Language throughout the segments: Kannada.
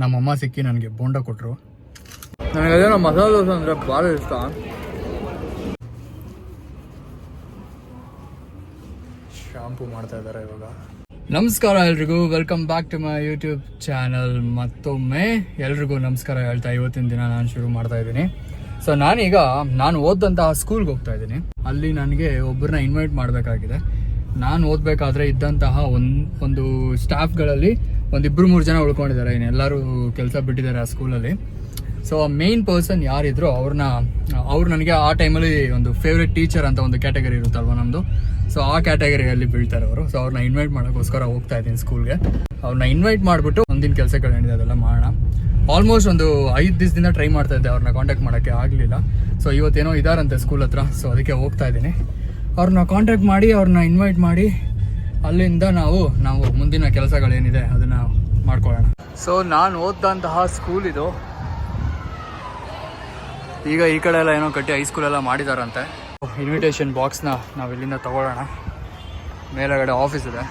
ನಮ್ಮಮ್ಮ ಸಿಕ್ಕಿ ನನಗೆ ಬೋಂಡ ಕೊಟ್ಟರು ನನಗೆ ಅದೇನೋ ಮಸಾಲೆ ದೋಸೆ ಅಂದರೆ ಭಾಳ ಇಷ್ಟ. ಶಾಂಪು ಮಾಡ್ತಾ ಇದ್ದಾರೆ ಇವಾಗ. ನಮಸ್ಕಾರ ಎಲ್ರಿಗೂ welcome back to my YouTube channel ಮತ್ತೊಮ್ಮೆ ಎಲ್ರಿಗೂ ನಮಸ್ಕಾರ ಹೇಳ್ತಾ ಇವತ್ತಿನ ದಿನ ನಾನು ಶುರು ಮಾಡ್ತಾ ಇದ್ದೀನಿ. ಸೊ ನಾನೀಗ ನಾನು ಓದಂತಹ ಸ್ಕೂಲ್ಗೆ ಹೋಗ್ತಾ ಇದ್ದೀನಿ. ಅಲ್ಲಿ ನನಗೆ ಒಬ್ಬರನ್ನ ಇನ್ವೈಟ್ ಮಾಡಬೇಕಾಗಿದೆ. ನಾನು ಓದಬೇಕಾದ್ರೆ ಇದ್ದಂತಹ ಒಂದು ಒಂದು ಸ್ಟಾಫ್ಗಳಲ್ಲಿ ಒಂದಿಬ್ಬರು ಮೂರು ಜನ ಉಳ್ಕೊಂಡಿದ್ದಾರೆ. ಇನ್ನೆಲ್ಲರೂ ಕೆಲಸ ಬಿಟ್ಟಿದ್ದಾರೆ ಆ ಸ್ಕೂಲಲ್ಲಿ ಸೊ ಆ ಮೇನ್ ಪರ್ಸನ್ ಯಾರಿದ್ರು ಅವ್ರನ್ನ, ಅವ್ರು ನನಗೆ ಆ ಟೈಮಲ್ಲಿ ಒಂದು ಫೇವ್ರೆಟ್ ಟೀಚರ್ ಅಂತ ಒಂದು ಕ್ಯಾಟಗರಿ ಇರುತ್ತಲ್ವ ನಮ್ಮದು ಸೊ ಆ ಕ್ಯಾಟಗರಿಯಲ್ಲಿ ಬೀಳ್ತಾರೆ ಅವರು. ಸೊ ಅವ್ರನ್ನ ಇನ್ವೈಟ್ ಮಾಡೋಕ್ಕೋಸ್ಕರ ಹೋಗ್ತಾ ಇದ್ದೀನಿ ಸ್ಕೂಲ್ಗೆ ಅವ್ರನ್ನ ಇನ್ವೈಟ್ ಮಾಡಿಬಿಟ್ಟು ಮುಂದಿನ ಕೆಲಸಗಳೇನಿದೆ ಅದೆಲ್ಲ ಮಾಡೋಣ. ಆಲ್ಮೋಸ್ಟ್ ಒಂದು ಐದು ದಿವಸದಿಂದ ಟ್ರೈ ಮಾಡ್ತಾ ಇದ್ದೆ ಅವ್ರನ್ನ ಕಾಂಟ್ಯಾಕ್ಟ್ ಮಾಡೋಕ್ಕೆ ಆಗಲಿಲ್ಲ. ಸೊ ಇವತ್ತೇನೋ ಇದಾರಂತೆ ಸ್ಕೂಲ್ ಹತ್ರ. ಸೊ ಅದಕ್ಕೆ ಹೋಗ್ತಾ ಇದ್ದೀನಿ. ಅವ್ರನ್ನ ಕಾಂಟ್ಯಾಕ್ಟ್ ಮಾಡಿ, ಅವ್ರನ್ನ ಇನ್ವೈಟ್ ಮಾಡಿ ಅಲ್ಲಿಂದ ನಾವು ನಾವು ಮುಂದಿನ ಕೆಲಸಗಳೇನಿದೆ ಅದನ್ನು ಮಾಡ್ಕೊಳ್ಳೋಣ. ಸೊ ನಾನು ಓದ್ದಂತಹ ಸ್ಕೂಲ್ ಇದು. ಈಗ ಈ ಕಡೆ ಎಲ್ಲ ಏನೋ ಕಟ್ಟಿ ಹೈಸ್ಕೂಲ್ ಎಲ್ಲ ಮಾಡಿದಾರಂತೆ. ಇನ್ವಿಟೇಷನ್ ಬಾಕ್ಸ್ನ ನಾವು ಇಲ್ಲಿಂದ ತಗೊಳ್ಳೋಣ. ಮೇಲಗಡೆ ಆಫೀಸ್ ಇದೆ.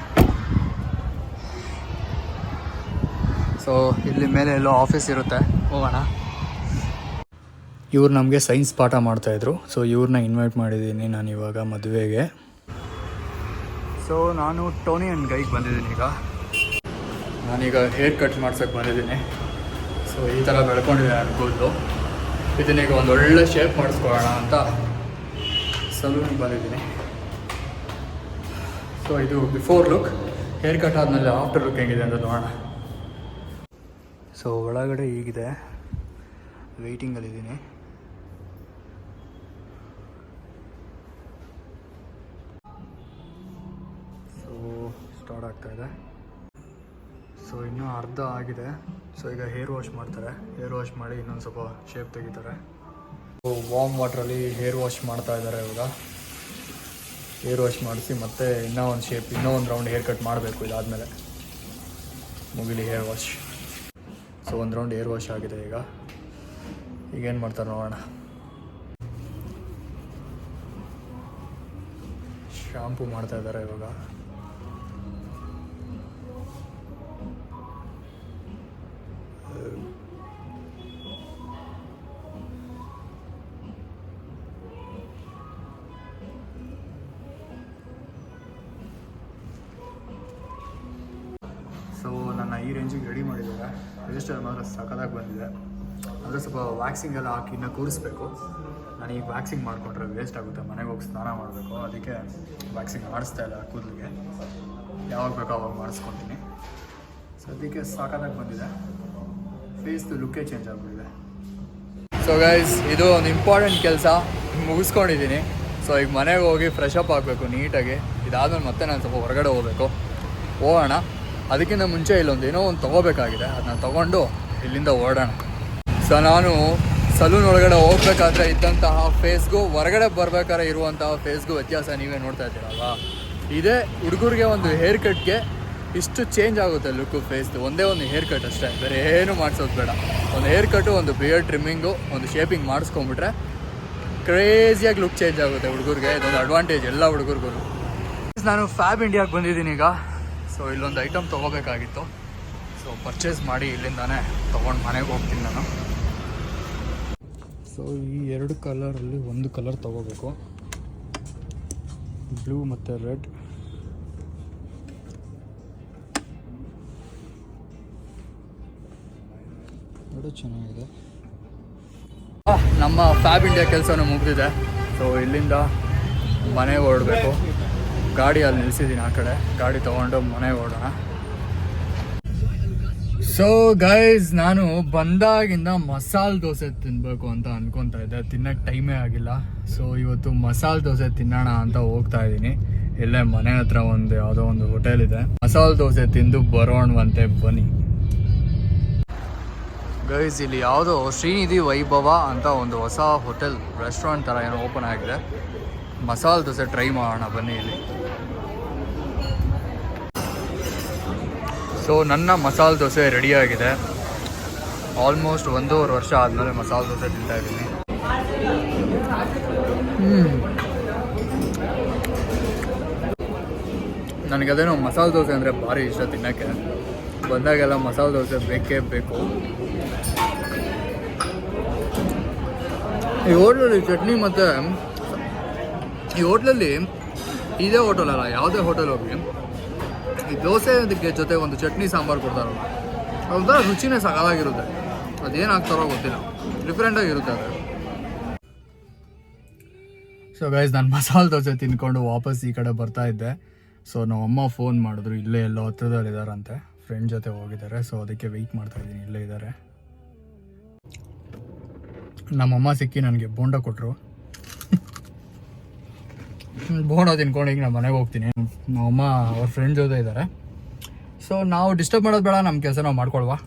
ಸೊ ಇಲ್ಲಿ ಮೇಲೆ ಎಲ್ಲೋ ಆಫೀಸ್ ಇರುತ್ತೆ. ಹೋಗೋಣ. ಇವ್ರು ನಮಗೆ ಸೈನ್ಸ್ ಪಾಠ ಮಾಡ್ತಾಯಿದ್ರು ಸೊ ಇವ್ರನ್ನ ಇನ್ವೈಟ್ ಮಾಡಿದ್ದೀನಿ ನಾನು ಇವಾಗ ಮದುವೆಗೆ. ಸೊ ನಾನು ಟೋನಿ ಅಂಡ್ ಗೈಗೆ ಬಂದಿದ್ದೀನಿ ಈಗ. ನಾನೀಗ ಹೇರ್ ಕಟ್ ಮಾಡ್ಸೋಕ್ಕೆ ಬಂದಿದ್ದೀನಿ. ಸೊ ಈ ಥರ ಬೆಳ್ಕೊಂಡಿದೆ ಕೂದಲು ಇದನ್ನೀಗ ಒಂದು ಒಳ್ಳೆ ಶೇಪ್ ಮಾಡಿಸ್ಕೊಳ್ಳೋಣ ಅಂತ ಸಲೂನಿಗೆ ಬಂದಿದ್ದೀನಿ. ಸೊ ಇದು ಬಿಫೋರ್ ಲುಕ್ ಹೇರ್ ಕಟ್ ಆದಮೇಲೆ ಆಫ್ಟರ್ ಲುಕ್ ಹೆಂಗಿದೆ ಅಂತ ನೋಡೋಣ. ಸೊ ಒಳಗಡೆ ಹೀಗಿದೆ. ವೆಯ್ಟಿಂಗಲ್ಲಿದ್ದೀನಿ ಸ್ಟಾರ್ಟ್ ಆಗ್ತಾ ಇದೆ ಸೊ ಇನ್ನೂ ಅರ್ಧ ಆಗಿದೆ. ಸೊ ಈಗ ಹೇರ್ ವಾಶ್ ಮಾಡ್ತಾರೆ. ಹೇರ್ ವಾಶ್ ಮಾಡಿ ಇನ್ನೊಂದು ಸ್ವಲ್ಪ ಶೇಪ್ ತೆಗಿತಾರೆ. ವಾಮ್ ವಾಟ್ರಲ್ಲಿ ಹೇರ್ ವಾಶ್ ಮಾಡ್ತಾ ಇದ್ದಾರೆ ಇವಾಗ. ಹೇರ್ ವಾಶ್ ಮಾಡಿಸಿ ಮತ್ತೆ ಇನ್ನೂ ಒಂದು ಶೇಪ್ ಇನ್ನೂ ಒಂದು ರೌಂಡ್ ಹೇರ್ ಕಟ್ ಮಾಡಬೇಕು ಇದಾದಮೇಲೆ. ಮುಗಿಲಿ ಹೇರ್ ವಾಶ್ ಸೊ ಒಂದು ರೌಂಡ್ ಹೇರ್ ವಾಶ್ ಆಗಿದೆ ಈಗ. ಈಗೇನು ಮಾಡ್ತಾರೆ ನೋಡೋಣ. ಶಾಂಪು ಮಾಡ್ತಾ ಇದ್ದಾರೆ ಇವಾಗ. ರೇಂಜಿಗೆ ರೆಡಿ ಮಾಡಿದ್ದಾರೆ. ರಿಜಿಸ್ಟರ್ ಮಾತ್ರ ಸಖತ್ತಾಗಿ ಬಂದಿದೆ. ಅಂದರೆ ಸ್ವಲ್ಪ ವ್ಯಾಕ್ಸಿಂಗ್ ಎಲ್ಲ ಹಾಕಿ ಇನ್ನೂ ಕೂರಿಸ್ಬೇಕು. ನಾನು ಈಗ ವ್ಯಾಕ್ಸಿಂಗ್ ಮಾಡಿಕೊಂಡ್ರೆ ವೇಸ್ಟ್ ಆಗುತ್ತೆ. ಮನೆಗೆ ಹೋಗಿ ಸ್ನಾನ ಮಾಡಬೇಕು. ಅದಕ್ಕೆ ವ್ಯಾಕ್ಸಿಂಗ್ ಮಾಡಿಸ್ತಾ ಇಲ್ಲ ಕೂದಲಿಗೆ. ಯಾವಾಗ ಬೇಕೋ ಅವಾಗ ಮಾಡಿಸ್ಕೊತೀನಿ. ಅದಕ್ಕೆ ಸಾಕಾಗಿ ಬಂದಿದೆ. ಫೇಸ್ದು ಲುಕ್ಕೇ ಚೇಂಜ್ ಆಗಿಬಿಟ್ಟಿದೆ. ಸೊ ಗೈಸ್ ಇದು ಒಂದು ಇಂಪಾರ್ಟೆಂಟ್ ಕೆಲಸ. ಮುಗಿಸ್ಕೊಂಡಿದ್ದೀನಿ. ಸೊ ಈಗ ಮನೆಗೆ ಹೋಗಿ ಫ್ರೆಶ್ ಅಪ್ ಆಗಬೇಕು ನೀಟಾಗಿ. ಇದಾದ್ಮೇಲೆ ಮತ್ತೆ ನಾನು ಸ್ವಲ್ಪ ಹೊರಗಡೆ ಹೋಗಬೇಕು. ಹೋಗೋಣ. ಅದಕ್ಕಿಂತ ಮುಂಚೆ ಇಲ್ಲೊಂದು ಏನೋ ಒಂದು ತೊಗೋಬೇಕಾಗಿದೆ. ಅದನ್ನ ತೊಗೊಂಡು ಇಲ್ಲಿಂದ ಓಡೋಣ ಸೊ ನಾನು ಸಲೂನ್ ಒಳಗಡೆ ಹೋಗ್ಬೇಕಾದ್ರೆ ಇದ್ದಂತಹ ಫೇಸ್ಗೂ ಹೊರಗಡೆ ಬರ್ಬೇಕಾದ್ರೆ ಇರುವಂತಹ ಫೇಸ್ಗೂ ವ್ಯತ್ಯಾಸ ನೀವೇ ನೋಡ್ತಾ ಇದ್ದೀರಲ್ವಾ? ಇದೇ ಹುಡುಗರಿಗೆ ಒಂದು ಹೇರ್ ಕಟ್ಗೆ ಇಷ್ಟು ಚೇಂಜ್ ಆಗುತ್ತೆ ಲುಕ್ಕು ಫೇಸ್ದು ಒಂದೇ ಒಂದು ಹೇರ್ ಕಟ್ ಅಷ್ಟೇ. ಬೇರೆ ಏನು ಮಾಡಿಸೋದು ಬೇಡ. ಒಂದು ಹೇರ್ ಕಟ್ಟು ಒಂದು ಬಿಯರ್ಡ್ ಟ್ರಿಮ್ಮಿಂಗು ಒಂದು ಶೇಪಿಂಗ್ ಮಾಡಿಸ್ಕೊಂಬಿಟ್ರೆ ಕ್ರೇಜಿಯಾಗಿ ಲುಕ್ ಚೇಂಜ್ ಆಗುತ್ತೆ ಹುಡುಗರಿಗೆ. ಇದೊಂದು ಅಡ್ವಾಂಟೇಜ್ ಎಲ್ಲ ಹುಡುಗರಿಗೂ. ನಾನು ಫ್ಯಾಬ್ ಇಂಡಿಯಾಗೆ ಬಂದಿದ್ದೀನಿ ಈಗ. ಸೊ ಇಲ್ಲೊಂದು ಐಟಮ್ ತೊಗೋಬೇಕಾಗಿತ್ತು. ಸೊ ಪರ್ಚೇಸ್ ಮಾಡಿ ಇಲ್ಲಿಂದಾನೆ ತೊಗೊಂಡು ಮನೆಗೆ ಹೋಗ್ತೀನಿ ನಾನು. ಸೊ ಈ ಎರಡು ಕಲರಲ್ಲಿ ಒಂದು ಕಲರ್ ತೊಗೋಬೇಕು. ಬ್ಲೂ ಮತ್ತು ರೆಡ್ ಎರಡು ಚೆನ್ನಾಗಿದೆ. ನಮ್ಮ ಫ್ಯಾಬ್ ಇಂಡಿಯಾ ಕೆಲಸನೂ ಮುಗಿದಿದೆ. ಸೊ ಇಲ್ಲಿಂದ ಮನೆಗೆ ಹೊರಡಬೇಕು. ಗಾಡಿ ಅಲ್ಲಿ ನಿಲ್ಸಿದ್ದೀನಿ ಆ ಕಡೆ. ಗಾಡಿ ತೊಗೊಂಡು ಮನೆ ಓಡೋಣ. ಸೊ ಗೈಸ್ ನಾನು ಬಂದಾಗಿಂದ ಮಸಾಲೆ ದೋಸೆ ತಿನ್ನಬೇಕು ಅಂತ ಅನ್ಕೊತಾ ಇದ್ದೆ. ತಿನ್ನಕ್ಕೆ ಟೈಮೇ ಆಗಿಲ್ಲ. ಸೊ ಇವತ್ತು ಮಸಾಲೆ ದೋಸೆ ತಿನ್ನೋಣ ಅಂತ ಹೋಗ್ತಾ ಇದ್ದೀನಿ. ಇಲ್ಲೇ ಮನೆ ಹತ್ರ ಒಂದು ಯಾವುದೋ ಒಂದು ಹೋಟೆಲ್ ಇದೆ. ಮಸಾಲೆ ದೋಸೆ ತಿಂದು ಬರೋಣವಂತೆ ಬನ್ನಿ. ಗೈಸ್ ಇಲ್ಲಿ ಯಾವುದೋ ಶ್ರೀನಿಧಿ ವೈಭವ ಅಂತ ಒಂದು ಹೊಸ ಹೋಟೆಲ್ ರೆಸ್ಟೋರೆಂಟ್ ಥರ ಏನೋ ಓಪನ್ ಆಗಿದೆ. ಮಸಾಲೆ ದೋಸೆ ಟ್ರೈ ಮಾಡೋಣ ಬನ್ನಿ ಇಲ್ಲಿ. ಸೊ ನನ್ನ ಮಸಾಲೆ ದೋಸೆ ರೆಡಿಯಾಗಿದೆ ಆಲ್ಮೋಸ್ಟ್ ಒಂದೂವರೆ ವರ್ಷ ಆದಮೇಲೆ ಮಸಾಲೆ ದೋಸೆ ತಿಂತಾ ಇದ್ದೀನಿ. ನನಗದೇನೋ ಮಸಾಲೆ ದೋಸೆ ಅಂದರೆ ಭಾರಿ ಇಷ್ಟ ತಿನ್ನೋಕ್ಕೆ. ಬಂದಾಗೆಲ್ಲ ಮಸಾಲೆ ದೋಸೆ ಬೇಕೇ ಬೇಕು. ಈ ಹೋಟ್ಲಲ್ಲಿ ಚಟ್ನಿ ಮತ್ತು ಈ ಹೋಟ್ಲಲ್ಲಿ ಇದೇ ಹೋಟೆಲ್ ಅಲ್ಲ, ಯಾವುದೇ ಹೋಟೆಲ್ ಹೋಗಿ ಈ ದೋಸೆ ಅದಕ್ಕೆ ಜೊತೆ ಒಂದು ಚಟ್ನಿ ಸಾಂಬಾರು ಕೊಡ್ತಾರಲ್ಲ ಅದೊಂಥರ ರುಚಿನೇ ಸಕಾಲಾಗಿರುತ್ತೆ. ಅದೇನು ಹಾಕ್ತಾರೋ ಗೊತ್ತಿಲ್ಲ. ಡಿಫ್ರೆಂಟಾಗಿರುತ್ತೆ ಅದು. ಸೊ ಗೈಸ್ ನಾನು ಮಸಾಲೆ ದೋಸೆ ತಿನ್ಕೊಂಡು ವಾಪಸ್ ಈ ಕಡೆ ಬರ್ತಾ ಇದ್ದೆ. ಸೊ ನಮ್ಮ ಅಮ್ಮ ಫೋನ್ ಮಾಡಿದ್ರು, ಇಲ್ಲೇ ಎಲ್ಲೋ ಹತ್ರದಲ್ಲಿ ಇದ್ದಾರಂತೆ ಫ್ರೆಂಡ್ ಜೊತೆ ಹೋಗಿದ್ದಾರೆ ಸೊ ಅದಕ್ಕೆ ವೆಯ್ಟ್ ಮಾಡ್ತಾ ಇದ್ದೀನಿ, ಇಲ್ಲೇ ಇದ್ದಾರೆ. ನಮ್ಮಮ್ಮ ಸಿಕ್ಕಿ ನನಗೆ ಬೋಂಡ ಕೊಟ್ಟರು ಬೋಂಡ ತಿನ್ಕೊಂಡು ಈಗ ನಾನು ಮನೆಗೆ ಹೋಗ್ತೀನಿ. ನಮ್ಮಮ್ಮ ಅವ್ರ ಫ್ರೆಂಡ್ ಜೊತೆ ಇದ್ದಾರೆ ಸೊ ನಾವು ಡಿಸ್ಟರ್ಬ್ ಮಾಡೋದು ಬೇಡ ನಮ್ಮ ಕೆಲಸ ನಾವು ಮಾಡ್ಕೊಳ್ವಾ.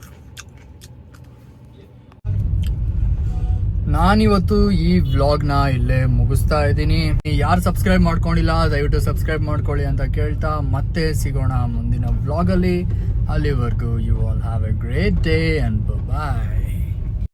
ನಾನಿವತ್ತು ಈ ವ್ಲಾಗ್ನ ಇಲ್ಲೇ ಮುಗಿಸ್ತಾ ಇದ್ದೀನಿ. ಯಾರು ಸಬ್ಸ್ಕ್ರೈಬ್ ಮಾಡ್ಕೊಂಡಿಲ್ಲ, ದಯವಿಟ್ಟು ಸಬ್ಸ್ಕ್ರೈಬ್ ಮಾಡ್ಕೊಳ್ಳಿ ಅಂತ ಕೇಳ್ತಾ ಮತ್ತೆ ಸಿಗೋಣ ಮುಂದಿನ ವ್ಲಾಗಲ್ಲಿ ಅಲ್ಲಿವರೆಗೂ you all have a great day and bye